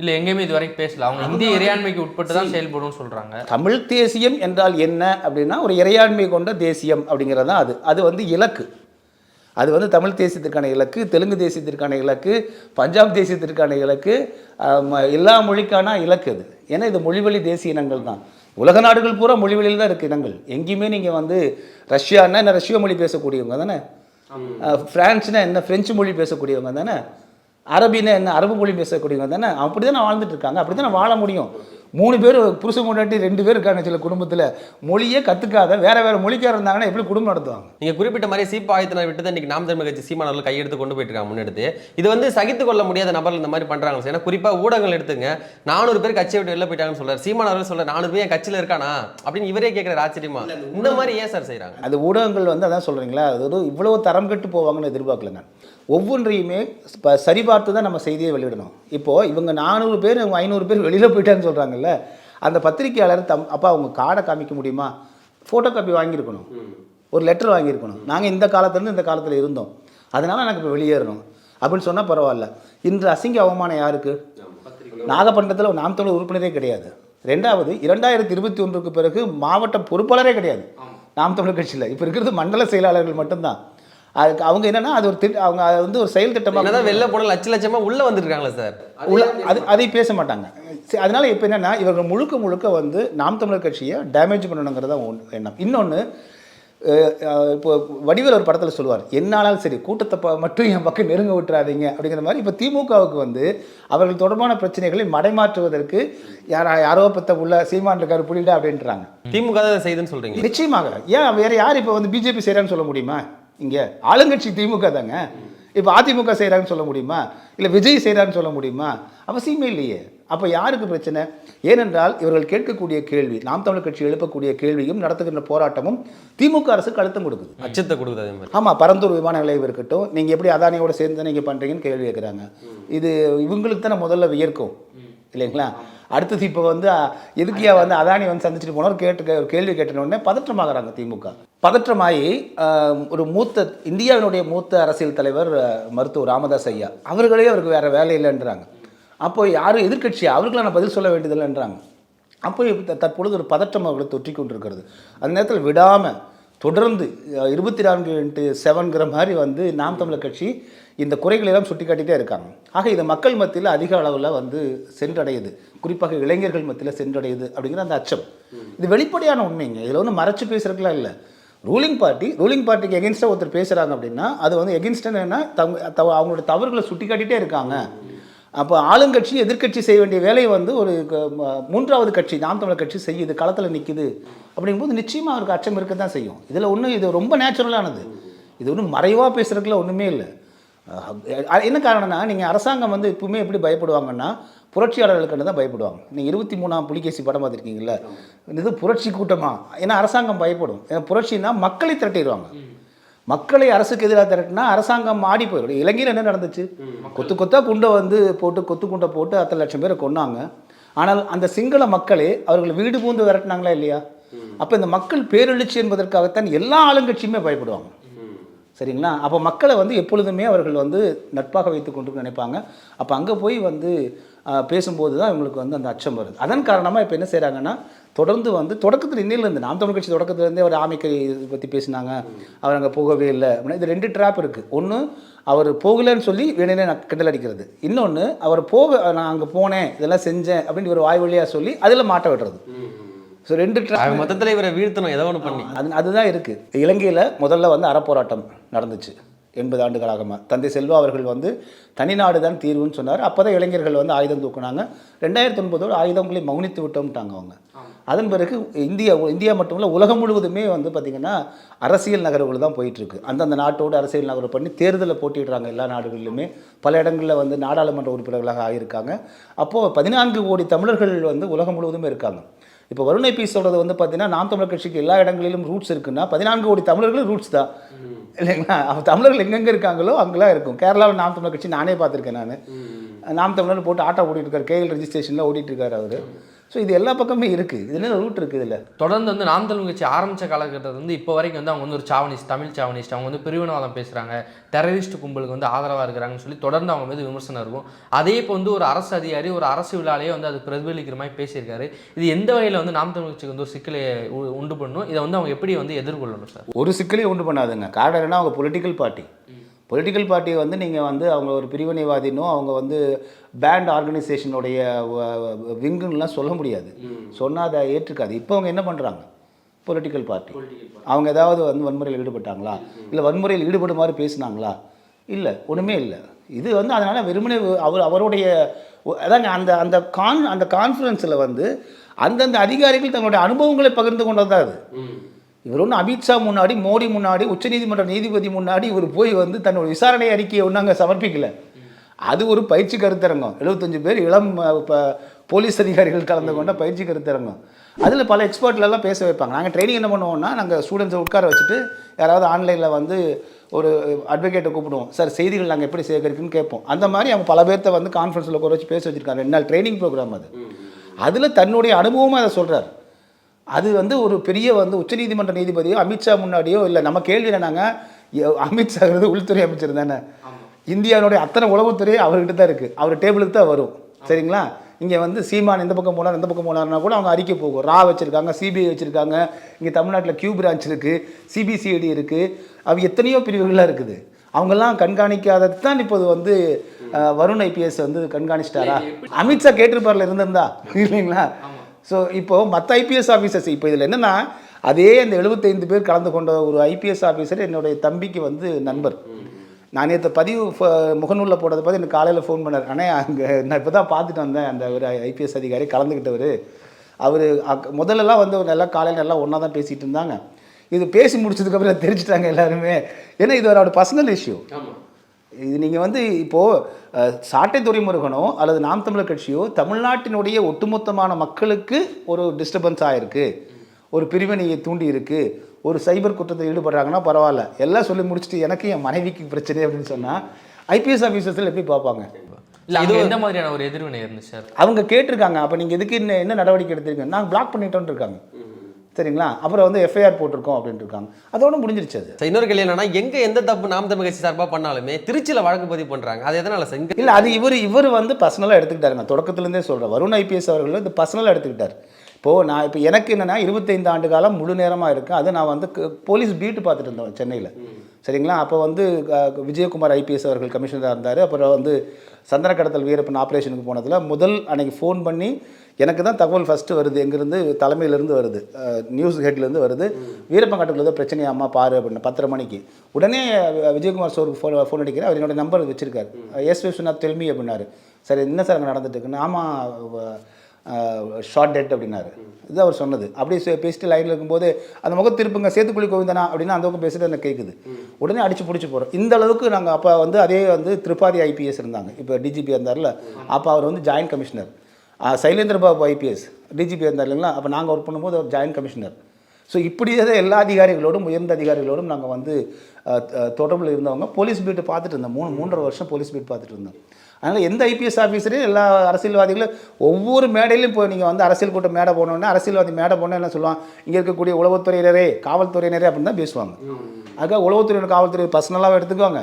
இல்லை எங்கேயுமே இது வரைக்கும் பேசல. அவங்க இந்திய இறையாண்மைக்கு உட்பட்டு தான் செயல்படும் சொல்றாங்க. தமிழ் தேசியம் என்றால் என்ன அப்படின்னா ஒரு இறையாண்மை கொண்ட தேசியம் அப்படிங்கிறது தான் அது. அது வந்து இலக்கு. அது வந்து தமிழ் தேசியத்திற்கான இலக்கு தெலுங்கு தேசியத்திற்கான இலக்கு பஞ்சாப் தேசியத்திற்கான இலக்கு எல்லா மொழிக்கான இலக்கு அது. ஏன்னா இது மொழிவழி தேசிய இனங்கள் தான். உலக நாடுகள் பூரா மொழிவழியில் தான் இருக்குது இனங்கள். எங்கேயுமே நீங்கள் வந்து ரஷ்யான்னா என்ன ரஷ்ய மொழி பேசக்கூடியவங்க தானே? ஃப்ரான்ஸ்னா என்ன ஃப்ரெஞ்சு மொழி பேசக்கூடியவங்க தானே? அரபின்னா என்ன அரபு மொழி பேசக்கூடியவங்க தானே? அப்படி தானே வாழ்ந்துட்டு இருக்காங்க. அப்படி தானே வாழ முடியும்? மூணு பேர் புருஷன் முன்னாடி ரெண்டு பேர் இருக்காங்க சில குடும்பத்தில். மொழியே கற்றுக்காத வேற வேற மொழிக்கார இருந்தாங்கன்னா எப்படி குடும்பம் நடத்துவாங்க? நீங்க குறிப்பிட்ட மாதிரி சீப்பா ஆயத்தினர் விட்டு இன்னைக்கு நாம் தமிழ் கட்சி சீமானவர்கள் கையெடுத்து கொண்டு போயிட்டு இருக்காங்க முன்னெடுத்து. இது வந்து சகித்து கொள்ள முடியாத நபர்கள் இந்த மாதிரி பண்றாங்க. சார் ஏன்னா குறிப்பா ஊடகங்கள் எடுத்துங்க நானூறு பேர் கட்சியை விட்டு வெளில போயிட்டாங்கன்னு சொல்றாரு. சீமானவர்கள் சொல்ற நானூறு பேர் என் கட்சியில இருக்கானா? அப்படின்னு இவரே கேட்கிற ஆச்சரியமா இந்த மாதிரி ஏன் சார் செய்றாங்க? அது ஊடகங்கள் வந்து அதான் சொல்கிறீங்களா அது ஒரு இவ்வளவு தரம் கெட்டு போவாங்கன்னு எதிர்பார்க்கல நான் ஒவ்வொன்றையுமே இப்போ சரிபார்த்து தான் நம்ம செய்தியை வெளியிடணும். இப்போது இவங்க நானூறு பேர் இவங்க ஐநூறு பேர் வெளியில் போயிட்டான்னு சொல்கிறாங்கல்ல அந்த பத்திரிக்கையாளர் தம் அப்பா அவங்க கார்டை காமிக்க முடியுமா? ஃபோட்டோ காப்பி வாங்கியிருக்கணும் ஒரு லெட்டர் வாங்கியிருக்கணும். நாங்கள் இந்த காலத்துலேருந்து இந்த காலத்தில் இருந்தோம். அதனால் எனக்கு இப்போ வெளியேறணும். அப்படின்னு சொன்னால் பரவாயில்ல. இன்று அசிங்க அவமானம் யாருக்கு? நாகப்பட்டினத்தில் நாம் உறுப்பினரே கிடையாது. ரெண்டாவது இரண்டாயிரத்தி இருபத்தி ஒன்றுக்கு பிறகு மாவட்ட பொறுப்பாளரே கிடையாது. நாம் தமிழர் கட்சியில். இப்போ இருக்கிறது மண்டல செயலாளர்கள் மட்டும்தான். அதுக்கு அவங்க என்னன்னா அது ஒரு திட்ட அவங்க அது வந்து ஒரு செயல் திட்டமாக என்னதான் வெளில போன லட்ச லட்சமா உள்ள வந்துருக்காங்களா சார். உள்ள அது அதை பேச மாட்டாங்க. அதனால இப்போ என்னன்னா இவர்கள் முழுக்க முழுக்க வந்து நாம் தமிழர் கட்சியை டேமேஜ் பண்ணணுங்கிறத ஒன்று எண்ணம். இன்னொன்று இப்போ வடிவேல் ஒரு படத்தில் சொல்லுவார் என்னாலும் சரி கூட்டத்தை ப- மட்டும் என் பக்கம் நெருங்க விட்டுறாதீங்க. அப்படிங்கிற மாதிரி இப்போ திமுகவுக்கு வந்து அவர்கள் தொடர்பான பிரச்சனைகளை மடைமாற்றுவதற்கு யாரா யாரோ பத்த உள்ள சீமான் இருக்காரு புலிடா அப்படின்றாங்க. திமுக தான் இதை செய்யுதுன்னு சொல்றீங்க. நிச்சயமாக. ஏன் வேற யார் இப்போ வந்து பிஜேபி செய்கிறான்னு சொல்ல முடியுமா? இங்கே ஆளுங்கட்சி திமுக தாங்க. இப்போ அதிமுக செய்கிறாங்கன்னு சொல்ல முடியுமா? இல்லை விஜய் செய்கிறான்னு சொல்ல முடியுமா? அவசியமே இல்லையே. அப்போ யாருக்கு பிரச்சனை? ஏனென்றால் இவர்கள் கேட்கக்கூடிய கேள்வி நாம் தமிழர் கட்சி எழுப்பக்கூடிய கேள்வியும் நடத்துகின்ற போராட்டமும் திமுக அரசுக்கு அழுத்தம் கொடுக்குது. அச்சத்தை கொடுக்குது ஆமாம் பரந்தூர் விமான நிலையம் இருக்கட்டும் நீங்கள் எப்படி அதானியோட சேர்ந்து நீங்கள் பண்ணுறீங்கன்னு கேள்வி கேட்குறாங்க இது இவங்களுக்கு தானே முதல்ல வியர்க்கும். இல்லைங்களா? அடுத்தது இப்போ வந்து எதுக்கியா வந்து அதானி வந்து சந்திச்சுட்டு போனவர் கேட்டு ஒரு கேள்வி கேட்ட பதற்றமாகறாங்க திமுக. பதற்றமாகி ஒரு மூத்த இந்தியாவினுடைய மூத்த அரசியல் தலைவர் மருத்துவர் ராமதாஸ் ஐயா அவர்களே அவருக்கு வேறு வேலை இல்லைன்றாங்க. அப்போ யாரும் எதிர்க்கட்சி அவர்களான பதில் சொல்ல வேண்டியதில்லைன்றாங்க அப்போ தற்பொழுது ஒரு பதற்றம் அவர்களை தொற்றி கொண்டிருக்கிறது. அந்த நேரத்தில் விடாமல் தொடர்ந்து இருபத்தி நான்கு இன்ட்டு செவன்கிற மாதிரி வந்து நாம் தமிழர் கட்சி இந்த குறைகளை எல்லாம் சுட்டி காட்டிகிட்டே இருக்காங்க. ஆக இது மக்கள் மத்தியில் அதிக அளவில் வந்து சென்றடையுது. குறிப்பாக இளைஞர்கள் மத்தியில் சென்றடையுது அப்படிங்கிற அந்த அச்சம். இது வெளிப்படையான உண்மைங்க. இதில் வந்து மறைச்சு பேசுறதுக்குலாம் இல்லை. ரூலிங் பார்ட்டி ரூலிங் பார்ட்டிக்கு எகென்ஸ்டாக ஒருத்தர் பேசுகிறாங்க அப்படின்னா அது வந்து எகென்ஸ்டாக தவ- தவ- அவங்களோட தவறுகளை சுட்டிக்காட்டிகிட்டே இருக்காங்க. அப்போ ஆளுங்கட்சி எதிர்க்கட்சி செய்ய வேண்டிய வேலையை வந்து ஒரு மூன்றாவது கட்சி நாம் தமிழர் கட்சி செய்யுது களத்தில் நிற்குது அப்படிங்கும்போது நிச்சயமாக அவருக்கு அச்சம் இருக்க தான் செய்யும். இதில் ஒன்றும் இது ரொம்ப நேச்சுரலானது இது ஒன்றும் மறைவாக பேசுகிறதுக்குலாம் ஒன்றுமே இல்லை. என்ன காரணம்னா நீங்கள் அரசாங்கம் வந்து எப்பவுமே எப்படி பயப்படுவாங்கன்னா புரட்சியாளர்களுக்கு தான் பயப்படுவாங்க. நீங்கள் இருபத்தி மூணாம் புலிகேசி படம் பார்த்துருக்கீங்களா இது புரட்சி கூட்டமாக ஏன்னா அரசாங்கம் பயப்படும். ஏன்னா புரட்சின்னா மக்களை திரட்டிடுவாங்க. மக்களை அரசுக்கு எதிராக திரட்டினா அரசாங்கம் ஆடி போயிடும். இலங்கையில் என்ன நடந்துச்சு? கொத்து கொத்தாக குண்டை வந்து போட்டு கொத்து குண்டை போட்டு அத்தனை லட்சம் பேரை கொன்னாங்க. ஆனால் அந்த சிங்கள மக்களே அவர்கள் வீடு பூந்து விரட்டினாங்களா இல்லையா? அப்போ இந்த மக்கள் பேரெழுச்சி என்பதற்காகத்தான் எல்லா ஆளுங்கட்சியுமே பயப்படுவாங்க. சரிங்களா? அப்போ மக்களை வந்து எப்பொழுதுமே அவர்கள் வந்து நட்பாக வைத்து கொண்டு நினைப்பாங்க. அப்போ அங்கே போய் வந்து பேசும்போது தான் இவங்களுக்கு வந்து அந்த அச்சம் வருது. அதன் காரணமாக இப்போ என்ன செய்கிறாங்கன்னா தொடர்ந்து வந்து தொடக்கத்தில் இன்னிலேருந்து நாம் தமிழ் கட்சி தொடக்கத்துலேருந்தே அவர் ஆமைக்கை பற்றி பேசினாங்க. அவர் அங்கே போகவே இல்லை. அப்படின்னா இது ரெண்டு ட்ராப் இருக்குது ஒன்று அவர் போகலைன்னு சொல்லி வேணுனே நான் கிண்டல் அடிக்கிறது. இன்னொன்று அவர் போக நான் அங்கே போனேன் இதெல்லாம் செஞ்சேன் அப்படின்னு ஒரு வாய் வழியாக சொல்லி அதில் மாட்ட விடுறது. ஸோ ரெண்டு ட்ராப் அவன் மொத்தத்தில் இவரை வீழ்த்தணும் ஏதோ ஒன்று பண்ணி. அது அதுதான் இருக்குது இலங்கையில் முதல்ல வந்து அறப்போராட்டம் நடந்துச்சு. எண்பது ஆண்டுகளாகமா தந்தை செல்வா அவர்கள் வந்து தனிநாடு தான் தீர்வுன்னு சொன்னார். அப்போ தான் இளைஞர்கள் வந்து ஆயுதம் தூக்குனாங்க. ரெண்டாயிரத்தி ஒன்பதோடு ஆயுதங்களை மௌனித்து விட்டோம்ட்டாங்க அவங்க. அதன் பிறகு இந்தியா இந்தியா மட்டும் இல்லை உலகம் முழுவதுமே வந்து பார்த்திங்கன்னா அரசியல் நகர்வுகள் தான் போயிட்டுருக்கு. அந்தந்த நாட்டோடு அரசியல் நகர்வு பண்ணி தேர்தலில் போட்டிடுறாங்க எல்லா நாடுகளிலுமே. பல இடங்களில் வந்து நாடாளுமன்ற உறுப்பினர்களாக ஆகியிருக்காங்க அப்போது பதினான்கு கோடி தமிழர்கள் வந்து உலகம் முழுவதுமே இருக்காங்க. இப்போ வருண் ஐபி சொல்கிறது வந்து பார்த்தீங்கன்னா நாம் தமிழர் கட்சிக்கு எல்லா இடங்களிலும் ரூட்ஸ் இருக்குன்னா பதினான்கு கோடி தமிழர்களும் ரூட்ஸ் தான். இல்லைங்களா? அப்போ தமிழர்கள் எங்கெங்கே இருக்காங்களோ அங்கெல்லாம் இருக்கும். கேரளாவில் நாம் தமிழர் கட்சி நானே பார்த்துருக்கேன் நான். நாம் தமிழர் போட்டு ஆட்டோ ஓட்டிட்டு இருக்காரு. கேஎல் ரெஜிஸ்ட்ரேஷனில் ஓட்டிட்டு இருக்காரு அவர். ஸோ இது எல்லா பக்கமே இருக்குது இது என்ன ரூட் இருக்குது இதில்? தொடர்ந்து வந்து நாம் தமிழ் கட்சி ஆரம்பித்த காலகட்டத்தில் வந்து இப்போ வரைக்கும் வந்து அவங்க வந்து ஒரு சாவனிஸ்ட் தமிழ் சாவனிஸ்ட் அவங்க வந்து பிரிவினவாதம் பேசுகிறாங்க டெரரிஸ்ட் கும்பலுக்கு வந்து ஆதரவாக இருக்கிறாங்கன்னு சொல்லி தொடர்ந்து அவங்க மீது விமர்சனம் இருக்கும். அதே இப்போ வந்து ஒரு அரசு அதிகாரி ஒரு அரசு விழாலேயே வந்து அது பிரதிபலிக்கிற மாதிரி பேசியிருக்காரு. இது எந்த வகையில் வந்து நாம் தமிழ் கட்சிக்கு வந்து ஒரு சிக்கலை உண்டு பண்ணும்? இதை வந்து அவங்க எப்படி வந்து எதிர்கொள்ளணும் சார்? ஒரு சிக்கலையும் உண்டு பண்ணாதுங்க. காரணம் அவங்க பொலிட்டிக்கல் பார்ட்டி பொலிட்டிக்கல் பார்ட்டி வந்து நீங்கள் வந்து அவங்க ஒரு பிரிவினைவாதினோ அவங்க வந்து பேண்ட் ஆர்கனைசேஷனுடைய விங்குன்னெலாம் சொல்ல முடியாது. சொன்னால் அதை ஏற்றுக்காது. இப்போ அவங்க என்ன பண்ணுறாங்க பொலிட்டிக்கல் பார்ட்டி அவங்க ஏதாவது வந்து வன்முறையில் ஈடுபட்டாங்களா? இல்லை வன்முறையில் ஈடுபடுமாறு பேசுனாங்களா? இல்லை. ஒன்றுமே இல்லை. இது வந்து அதனால் வெறுமனே அவர் அவருடைய அதாங்க அந்த அந்த கான் அந்த கான்ஃபரன்ஸில் வந்து அந்தந்த அதிகாரிகள் தங்களுடைய அனுபவங்களை பகிர்ந்து கொண்டது தான் அது இவர் ஒன்றும் அமித்ஷா முன்னாடி மோடி முன்னாடி உச்சநீதிமன்ற நீதிபதி முன்னாடி இவர் போய் வந்து தன்னோட விசாரணை அறிக்கையை ஒன்றும் அங்கே சமர்ப்பிக்கல. அது ஒரு பயிற்சி கருத்தரங்கம். எழுபத்தஞ்சு பேர் இளம் அஹ், ப- போலீஸ் அதிகாரிகள் கலந்து கொண்ட பயிற்சி கருத்தரங்கம். அதில் பல எக்ஸ்பர்ட்லாம் பேச வைப்பாங்க. நாங்கள் ட்ரைனிங் என்ன பண்ணுவோம்னா நாங்கள் ஸ்டூடெண்ட்ஸை உட்கார வச்சுட்டு யாராவது ஆன்லைனில் வந்து ஒரு அட்வொகேட்டை கூப்பிடுவோம். சார் செய்திகள் நாங்கள் எப்படி சேகரிக்குன்னு கேட்போம். அந்த மாதிரி அவங்க பல பேர்த்த வந்து கான்ஃபரன்ஸில் உட்கார வச்சு பேச வச்சுருக்காங்க. ரெண்டு நாள் ட்ரைனிங் ப்ரோக்ராம் அது. அதில் தன்னுடைய அனுபவமாக அதை சொல்கிறார் அது வந்து ஒரு பெரிய வந்து உச்சநீதிமன்ற நீதிபதியோ அமித்ஷா முன்னாடியோ இல்லை நம்ம கேள்வி என்னன்னாங்க? அமித்ஷாங்கிறது உள்துறை அமைச்சர் தானே? இந்தியாவுடைய அத்தனை உளவுத்துறை அவர்கிட்ட தான் இருக்குது அவர் டேபிளுக்கு தான் வரும். சரிங்களா? இங்கே வந்து சீமான் இந்த பக்கம் போனார் இந்த பக்கம் போனார்னா கூட அவங்க அறிக்கை போகும். ரா வச்சுருக்காங்க சிபிஐ வச்சுருக்காங்க. இங்கே தமிழ்நாட்டில் கியூ பிரான்ச் இருக்குது சிபிசிஐடி இருக்குது அவ எத்தனையோ பிரிவுகள்லாம் இருக்குது. அவங்கெல்லாம் கண்காணிக்காதது தான் இப்போது வந்து வருண் ஐபிஎஸ் வந்து கண்காணிச்சிட்டாரா? அமித்ஷா கேட்டிருப்பார்ல இருந்திருந்தா. இல்லைங்களா? ஸோ இப்போது மற்ற ஐபிஎஸ் ஆஃபீஸர்ஸ் இப்போ இதில் என்னென்னா அதே அந்த 75 பேர் கலந்து கொண்ட ஒரு ஐபிஎஸ் ஆஃபீஸர் என்னுடைய தம்பிக்கு வந்து நண்பர். நான் நேற்று பதிவு ஃப- முகநூலில் போட்டதை பார்த்து எனக்கு காலையில் ஃபோன் பண்ணார். ஆனால் அங்கே நான் இப்போ தான் பார்த்துட்டு வந்தேன். அந்த ஒரு ஐபிஎஸ் அதிகாரி கலந்துக்கிட்டவர் அவர் முதல்லலாம் வந்து நல்லா காலையில் நல்லா ஒன்றா தான் பேசிகிட்டு இருந்தாங்க. இது பேசி முடிச்சதுக்கப்புறம் தெரிஞ்சுட்டாங்க எல்லாருமே. ஏன்னா இது அவரோட பர்சனல் இஷ்யூ இது நீங்கள் வந்து இப்போது சாட்டை துரைமுருகனோ அல்லது நாம் தமிழர் கட்சியோ தமிழ்நாட்டினுடைய ஒட்டுமொத்தமான மக்களுக்கு ஒரு டிஸ்டர்பன்ஸ் ஆயிருக்கு ஒரு பிரிவினையை தூண்டி இருக்கு. ஒரு சைபர் குற்றத்தில் ஈடுபடுறாங்கன்னா பரவாயில்ல. எல்லாம் சொல்லி முடிச்சுட்டு எனக்கு என் மனைவிக்கு பிரச்சனை அப்படின்னு சொன்னால் ஐபிஎஸ் ஆஃபீஸர்ஸில் எப்படி பார்ப்பாங்க? இது எந்த மாதிரியான ஒரு எதிர்வினை இருந்துச்சு சார்? அவங்க கேட்டிருக்காங்க. அப்போ நீங்கள் எதுக்கு என்ன என்ன நடவடிக்கை எடுத்திருக்கீங்க? நாங்கள் பிளாக் பண்ணிட்டோம்னு இருக்காங்க. சரிங்களா அப்புறம் வந்து எஃப்ஐஆர் போட்டிருக்கோம் அப்படின்ட்டு இருக்காங்க. அதோட முடிஞ்சிருச்சு அது. இன்னொரு கேள்வி என்னன்னா எங்க எந்த தப்பு நாம் தமிழ் கட்சி சார்பா பண்ணாலுமே திருச்சியில வழக்கு பதிவு பண்றாங்க. அது எதனால சார்? இங்க இல்லை அது இவர் இவர் வந்து பர்சனலாக எடுத்துக்கிட்டாருங்க தொடக்கத்துலேருந்தே சொல்கிறேன் வருண் ஐபிஎஸ் அவர்கள் இது பர்சனலாக எடுத்துக்கிட்டார். இப்போது நான் இப்போ எனக்கு என்னென்னா இருபத்தைந்து ஆண்டு காலம் முழு நேரமாக இருக்கேன் அது நான் வந்து போலீஸ் பீட்டு பார்த்துட்டு இருந்தேன் சென்னையில். சரிங்களா? அப்போ வந்து விஜயகுமார் ஐபிஎஸ் அவர்கள் கமிஷனராக இருந்தார். அப்புறம் வந்து சந்தன கடத்தல் வீரப்பன் ஆப்ரேஷனுக்கு போனதில் முதல் அன்னைக்கு ஃபோன் பண்ணி எனக்கு தான் தகவல் ஃபஸ்ட்டு வருது. எங்கேருந்து தலைமையிலேருந்து வருது. நியூஸ் ஹெட்லேருந்து வருது. வீரப்பன் கட்டத்தில் ஏதோ பிரச்சனையாம்மா பாரு அப்படின்னு பத்தரை மணிக்கு. உடனே விஜயகுமார் சாருக்கு ஃபோன் ஃபோன் அடிக்கிறேன் அவர் என்னோட நம்பர் வச்சிருக்காரு. எஸ் விஸ்வநாத் தெல்மி அப்படின்னாரு. சரி என்ன சார் அங்கே நடந்துட்டு இருக்குன்னு? ஆமாம் ஷார்ட் டெட் அப்படின்னாரு. இது அவர் சொன்னது. அப்படியே பேசிட்டு லைனில் இருக்கும்போது அந்த முகம் திருப்புங்க சேத்துக்குழி கோவிந்தனா அப்படின்னு அந்த பக்கம் பேசிட்டு எனக்கு கேட்குது உடனே அடிச்சு பிடிச்சி போகிறோம் இந்த அளவுக்கு நாங்கள் அப்போ வந்து அதே வந்து திரிபாதி ஐபிஎஸ் இருந்தாங்க. இப்போ டிஜிபி இருந்தார்ல அப்போ அவர் வந்து joint commissioner Sylendra Babu IPS DGP இருந்தார் இல்லைங்களா அப்போ நாங்கள் ஒர்க் பண்ணும்போது அவர் ஜாயின்ட் கமிஷனர் ஸோ இப்படியே தான் எல்லா அதிகாரிகளோடும் உயர்ந்த அதிகாரிகளோடும் நாங்கள் வந்து தொடர்பில் இருந்தவங்க போலீஸ் பீட்டு பார்த்துட்டு இருந்தோம். மூணு மூன்றரை வருஷம் போலீஸ் பீட் பார்த்துட்டு இருந்தோம். அதனால் எந்த ஐபிஎஸ் ஆஃபீஸரையும் எல்லா அரசியல்வாதிகளும் ஒவ்வொரு மேடையிலும் போய் நீங்கள் வந்து அரசியல் கூட்டம் மேடை போனோடனே அரசியல்வாதி மேடை போனால் என்ன சொல்லுவாங்க? இங்கே இருக்கக்கூடிய உளவுத்துறையினரே காவல்துறையினரே அப்படின்னு தான் பேசுவாங்க. அதுக்காக உளவுத்துறையினர் காவல்துறை பர்சனலாக எடுத்துக்குவாங்க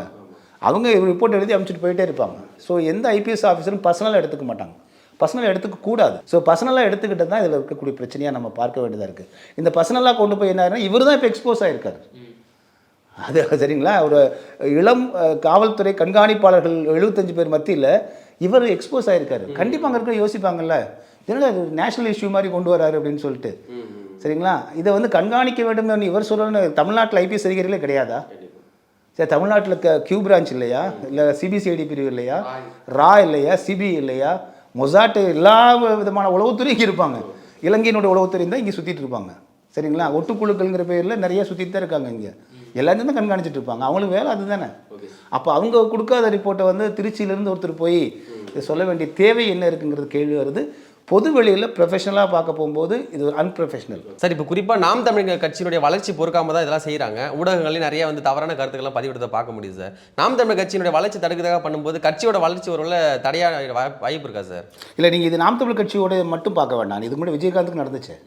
அவங்க ரிப்போர்ட் எழுதி அனுப்பிச்சிட்டு போயிட்டே இருப்பாங்க. ஸோ எந்த ஐபிஎஸ் ஆஃபீஸரும் பர்சனலாக எடுத்துக்க மாட்டாங்க. பர்சனலாக எடுத்துக்க கூடாது. ஸோ பர்சனலாக எடுத்துக்கிட்டு தான் இதில் இருக்கக்கூடிய பிரச்சனையாக நம்ம பார்க்க வேண்டியதாக இருக்குது இந்த பர்சனலாக கொண்டு போய் என்ன இவர் தான் இப்போ எக்ஸ்போஸ் ஆகிருக்காரு அது சரிங்களா? ஒரு இளம் காவல்துறை கண்காணிப்பாளர்கள் எழுபத்தஞ்சு பேர் மத்தியில் இவர் எக்ஸ்போஸ் ஆகிருக்காரு கண்டிப்பாக அங்கே இருக்க யோசிப்பாங்கல்ல. என்னடா இது நேஷனல் இஷ்யூ மாதிரி கொண்டு வராரு அப்படின்னு சொல்லிட்டு. சரிங்களா? இதை வந்து கண்காணிக்க வேண்டும் இவர் சொல்லணும் தமிழ்நாட்டில் ஐபிஎஸ் அதிகாரிகளே கிடையாதா? சரி தமிழ்நாட்டில் க கியூ பிரான்ச் இல்லையா? இல்லை சிபிசிஐடி பிரிவு இல்லையா? ரா இல்லையா? சிபி இல்லையா? மொசாட்டு எல்லா விதமான உளவுத்துறையும் இங்கே இருப்பாங்க. இலங்கையினுடைய உளவுத்துறையும் தான் இங்கே சுற்றிட்டு இருப்பாங்க. சரிங்களா? ஒட்டுக்குழுக்கள்ங்கிற பேரில் நிறைய சுற்றிட்டு தான் இருக்காங்க இங்கே. எல்லாத்தையும் தான் கண்காணிச்சிட்டு இருப்பாங்க. அவங்களுக்கு வேலை அதுதானே. அப்போ அவங்க கொடுக்காத ரிப்போர்ட்டை வந்து திருச்சியிலேருந்து ஒருத்தர் போய் சொல்ல வேண்டிய தேவை என்ன இருக்குங்கிறது கேள்வி வருது. பொது வெளியில் ப்ரொஃபஷனலாக பார்க்க போகும்போது இது ஒரு அன்ப்ரொஃபஷனல் சார் இப்போ குறிப்பா நாம் தமிழர் கட்சியினுடைய வளர்ச்சி பொறுக்காம தான் இதெல்லாம் செய்றாங்க. ஊடகங்களையும் நிறைய வந்து தவறான கருத்துக்கள்லாம் பதிவிடுறத பார்க்க முடியுது சார். நாம் தமிழர் கட்சியினுடைய வளர்ச்சி தடுக்கிறதாக பண்ணும்போது கட்சியோட வளர்ச்சி ஒருவேளை தடையா வாய்ப்பு இருக்கா சார்? இல்லை நீங்கள் இது நாம் தமிழ் கட்சியோட மட்டும் பார்க்க வேண்டாம். இதுக்கு முன்னாடி விஜயகாந்துக்கு நடந்துச்சு.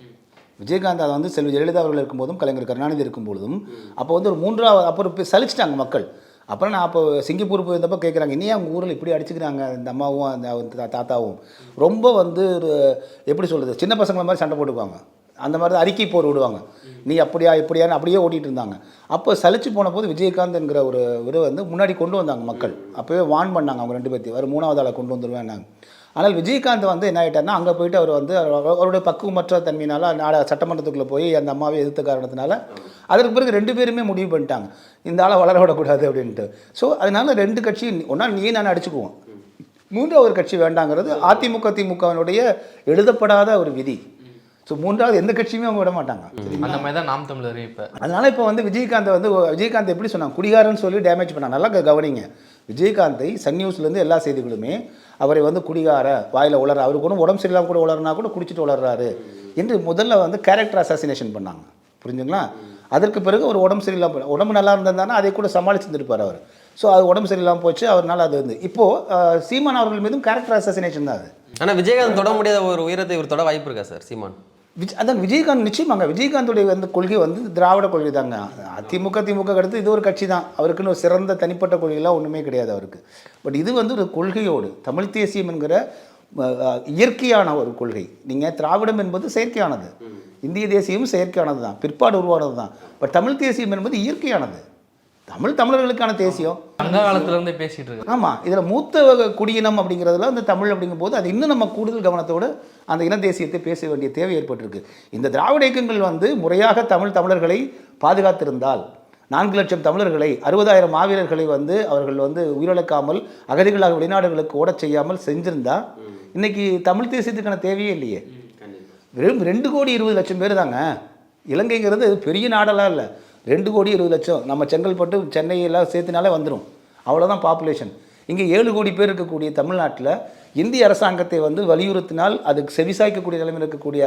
விஜயகாந்த் அதை வந்து செல்வி ஜெயலலிதா அவர்கள் இருக்கும்போதும் கலைஞர் கருணாநிதி இருக்கும்பொழுதும் அப்போ வந்து ஒரு மூன்றாவது அப்புறம் சலிச்சிட்டாங்க மக்கள். அப்புறம் நான் அப்போ சிங்கப்பூர் போயிருந்தப்போ கேட்குறாங்க இனியே அவங்க ஊரில் இப்படி அடிச்சுக்கிறாங்க இந்த அம்மாவும் அந்த தா- தாத்தாவும்? ரொம்ப வந்து ஒரு எப்படி சொல்கிறது சின்ன பசங்களை மாதிரி சண்டை போட்டுக்குவாங்க. அந்த மாதிரி தான் அறிக்கை போர் விடுவாங்க. நீ அப்படியா இப்படியான்னு அப்படியே ஓட்டிகிட்டு இருந்தாங்க. அப்போ சலிச்சு போன போது விஜயகாந்த் என்கிற ஒரு இவரை வந்து முன்னாடி கொண்டு வந்தாங்க மக்கள். அப்போவே வார்ன் பண்ணாங்க அவங்க ரெண்டு பேர்த்தையும். வேறு மூணாவது ஆளை கொண்டு வந்துருவேன்னாங்க. ஆனால் விஜயகாந்த் வந்து என்ன ஆகிட்டார்னா அங்கே போயிட்டு அவர் வந்து அவருடைய பக்குவமற்ற தன்மையினால நாட சட்டமன்றத்துக்குள்ளே போய் அந்த அம்மாவை எதிர்த்த காரணத்தினால அதற்கு பிறகு ரெண்டு பேருமே முடிவு பண்ணிட்டாங்க. இந்த ஆளை வளர விடக்கூடாது அப்படின்ட்டு. ஸோ அதனால ரெண்டு கட்சி ஒன்றா நீ நான் அடிச்சுக்குவோம்? மூன்றாவது ஒரு கட்சி வேண்டாங்கிறது அதிமுக திமுகவினுடைய எழுதப்படாத ஒரு விதி. ஸோ மூன்றாவது எந்த கட்சியுமே அவங்க விட மாட்டாங்க. அந்த மாதிரி தான் நாம் தமிழர் இப்போ. அதனால இப்போ வந்து விஜயகாந்த் வந்து விஜயகாந்த் எப்படி சொன்னாங்க குடிகாரன்னு சொல்லி டேமேஜ் பண்ணாங்க நல்லா கவனிங்க. விஜயகாந்தை சன் நியூஸ்லேருந்து எல்லா செய்திகளுமே அவரை வந்து குடிகார வாயில் உளற அவருக்கு ஒன்றும் உடம்பு சரியில்லாம கூட உளறனா கூட குடிச்சிட்டு உளறாரு என்று முதல்ல வந்து கேரக்டர் அசாசினேஷன் பண்ணாங்க. புரிஞ்சுங்களா? அதற்கு பிறகு ஒரு உடம்பு சரியில்லாம உடம்பு நல்லா இருந்திருந்தானா அதை கூட சமாளிச்சிருந்திருப்பார் அவர். ஸோ அது உடம்பு சரியில்லாமல் போச்சு. அவர்னால அது வந்து இப்போது சீமான் அவர்கள் மீதும் கேரக்டர் அசாசினேஷன் தான் அது. ஆனா விஜயகாந்த் தொட முடியாத ஒரு உயரத்தை இவர் தொட வாய்ப்பு இருக்கா சார்? சீமான். விஜய் அதான் விஜயகாந்த் நிச்சயமாங்க. விஜயகாந்துடைய வந்து கொள்கை வந்து திராவிட கொள்கை தாங்க. அதிமுக திமுக அடுத்து இது ஒரு கட்சி தான். அவருக்குன்னு ஒரு சிறந்த தனிப்பட்ட கொள்கைலாம் ஒன்றுமே கிடையாது அவருக்கு. பட் இது வந்து ஒரு கொள்கையோடு தமிழ் தேசியம் என்கிற இயற்கையான ஒரு கொள்கை. நீங்கள் திராவிடம் என்பது செயற்கையானது. இந்திய தேசியமும் செயற்கையானது தான் பிற்பாடு உருவானது தான் பட் தமிழ் தேசியம் என்பது இயற்கையானது. தமிழ் தமிழர்களுக்கான தேசியம். சங்க காலத்துல இருந்தே பேசிட்டு இருக்கு ஆமாம் இதில் மூத்த வகை குடியினம் அப்படிங்கிறதுல அந்த தமிழ் அப்படிங்கும்போது அது இன்னும் நம்ம கூடுதல் கவனத்தோடு அந்த இன தேசியத்தை பேச வேண்டிய தேவை ஏற்பட்டிருக்கு. இந்த திராவிட இயக்கங்கள் வந்து முறையாக தமிழ் தமிழர்களை பாதுகாத்திருந்தால் நான்கு லட்சம் தமிழர்களை அறுபதாயிரம் மாவீரர்களை வந்து அவர்கள் வந்து உயிரிழக்காமல் அகதிகளாக வெளிநாடுகளுக்கு ஓடச் செய்யாமல் செஞ்சிருந்தா இன்னைக்கு தமிழ் தேசியத்துக்கான தேவையே இல்லையே. வெறும் ரெண்டு கோடி இருபது லட்சம் பேர் தாங்க இலங்கைங்கிறது பெரிய நாடெல்லாம் இல்லை. ரெண்டு கோடி இருபது லட்சம். நம்ம செங்கல்பட்டு சென்னையில் சேர்த்துனாலே வந்துடும் அவ்வளோதான் பாப்புலேஷன் இங்கே ஏழு கோடி பேர் இருக்கக்கூடிய தமிழ்நாட்டில் இந்திய அரசாங்கத்தை வந்து வலியுறுத்தினால் அதுக்கு செவிசாய்க்கக்கூடிய நிலைமையில் இருக்கக்கூடிய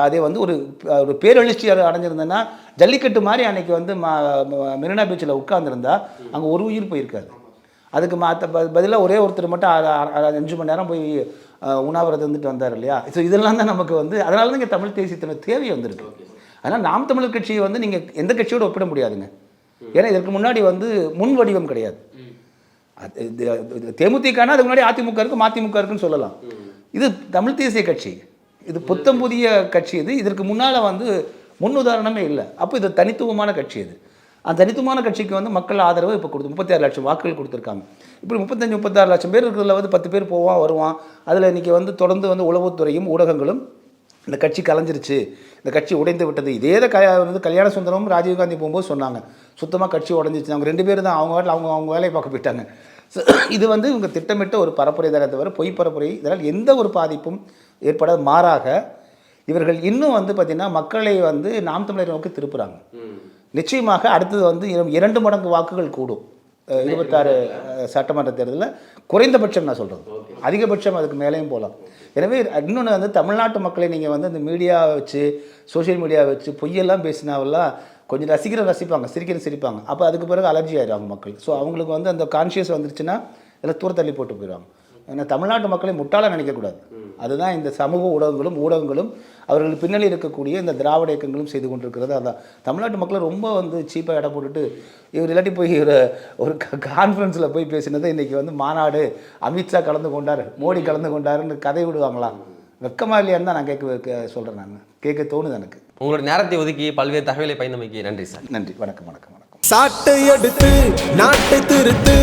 அதே வந்து ஒரு ஒரு பேரெழுச்சி அடைஞ்சிருந்தேன்னா ஜல்லிக்கட்டு மாதிரி அன்னைக்கு வந்து ம- மெரினா பீச்சில் உட்காந்துருந்தா அங்கே ஒரு உயிர் போயிருக்காது. அதுக்கு மாற்ற பதிலாக ஒரே ஒருத்தர் மட்டும் அஞ்சு மணி நேரம் போய் உணவுறது வந்துட்டு இருந்துட்டு வந்தார் இல்லையா? ஸோ இதெல்லாம் தான் நமக்கு வந்து அதனால தான் இங்கே தமிழ் தேசியத்தின தேவை வந்திருக்கு. அதனால் நாம் தமிழர் கட்சியை வந்து நீங்கள் எந்த கட்சியோட ஒப்பிட முடியாதுங்க. ஏன்னா இதற்கு முன்னாடி வந்து முன் வடிவம் கிடையாது. தேமுதிகனா அதுக்கு முன்னாடி அதிமுக இருக்கு மதிமுக இருக்குன்னு சொல்லலாம். இது தமிழ் தேசிய கட்சி. இது புத்தம் புதிய கட்சி இது. இதற்கு முன்னால் வந்து முன் உதாரணமே இல்லை. அப்போ இது தனித்துவமான கட்சி இது. அந்த தனித்துவமான கட்சிக்கு வந்து மக்கள் ஆதரவு இப்போ கொடுத்து முப்பத்தி ஆறு லட்சம் வாக்குகள் கொடுத்துருக்காங்க. இப்படி முப்பத்தஞ்சு முப்பத்தாறு லட்சம் பேர் இருக்கிறதுல வந்து பத்து பேர் போவான் வருவான். அதில் இன்றைக்கி வந்து தொடர்ந்து வந்து உளவுத்துறையும் ஊடகங்களும் இந்த கட்சி கலைஞ்சிருச்சு இந்த கட்சி உடைந்து விட்டது. இதே தான் க வந்து கல்யாண சுந்தரமும் ராஜீவ்காந்தி போகும்போது சொன்னாங்க. சுத்தமாக கட்சி உடஞ்சிச்சு அவங்க ரெண்டு பேரும் தான் அவங்க வாட்டில் அவங்க அவங்க வேலையை பார்க்க போயிட்டாங்க. So, இது வந்து இவங்க திட்டமிட்ட ஒரு பரப்புரை தர தவிர பொய் பரப்புரை. இதனால் எந்த ஒரு பாதிப்பும் ஏற்படாத மாறாக இவர்கள் இன்னும் வந்து பார்த்திங்கன்னா மக்களை வந்து நாம் தமிழர் நோக்கி திருப்புறாங்க. நிச்சயமாக அடுத்தது வந்து இர- இரண்டு மடங்கு வாக்குகள் கூடும். இருபத்தாறு சட்டமன்ற தேர்தலில் குறைந்தபட்சம் நான் சொல்கிறது அதிகபட்சம் அதுக்கு மேலேயும் போகலாம் எனவே இன்னொன்று வந்து தமிழ்நாட்டு மக்களை நீங்கள் வந்து இந்த மீடியா வச்சு சோஷியல் மீடியா வச்சு பொய்யெல்லாம் பேசினாவெல்லாம் கொஞ்சம் ரசிக்கிற ரசிப்பாங்க சிரிக்கிற சிரிப்பாங்க. அப்போ அதுக்கு பிறகு அலர்ஜி ஆயிடுவாங்க மக்கள் ஸோ அவங்களுக்கு வந்து அந்த கான்ஷியஸ் வந்துருச்சுன்னா இதில் தூர தள்ளி போட்டு போயிடுவாங்க. ஏன்னா தமிழ்நாட்டு மக்களை முட்டாளாக நினைக்கக்கூடாது. அதுதான் இந்த சமூக ஊடகங்களும் ஊடகங்களும் அவர்களுக்கு பின்னணி இருக்கக்கூடிய இந்த திராவிட இயக்கங்களும் செய்து கொண்டிருக்கிறது. அதான். தமிழ்நாட்டு மக்களை ரொம்ப வந்து சீப்பாக இடம் போட்டுட்டு இவர் இல்லாட்டி போய் ஒரு ஒரு கான்ஃபரன்ஸில் போய் பேசினது இன்றைக்கி வந்து மாநாடு அமித்ஷா கலந்து கொண்டார் மோடி கலந்து கொண்டாருன்னு கதை விடுவாங்களா? வெக்கமா இல்லையான்னு தான் நான் கேட்க சொல்கிறேன் நான். கேட்க தோணுது எனக்கு. உங்களோட நேரத்தை ஒதுக்கி பல்வேறு தகவலை பயந்தமைக்கு நன்றி சார். நன்றி. வணக்கம் வணக்கம் வணக்கம். சாட்டை எடுத்து நாட்டை திருத்து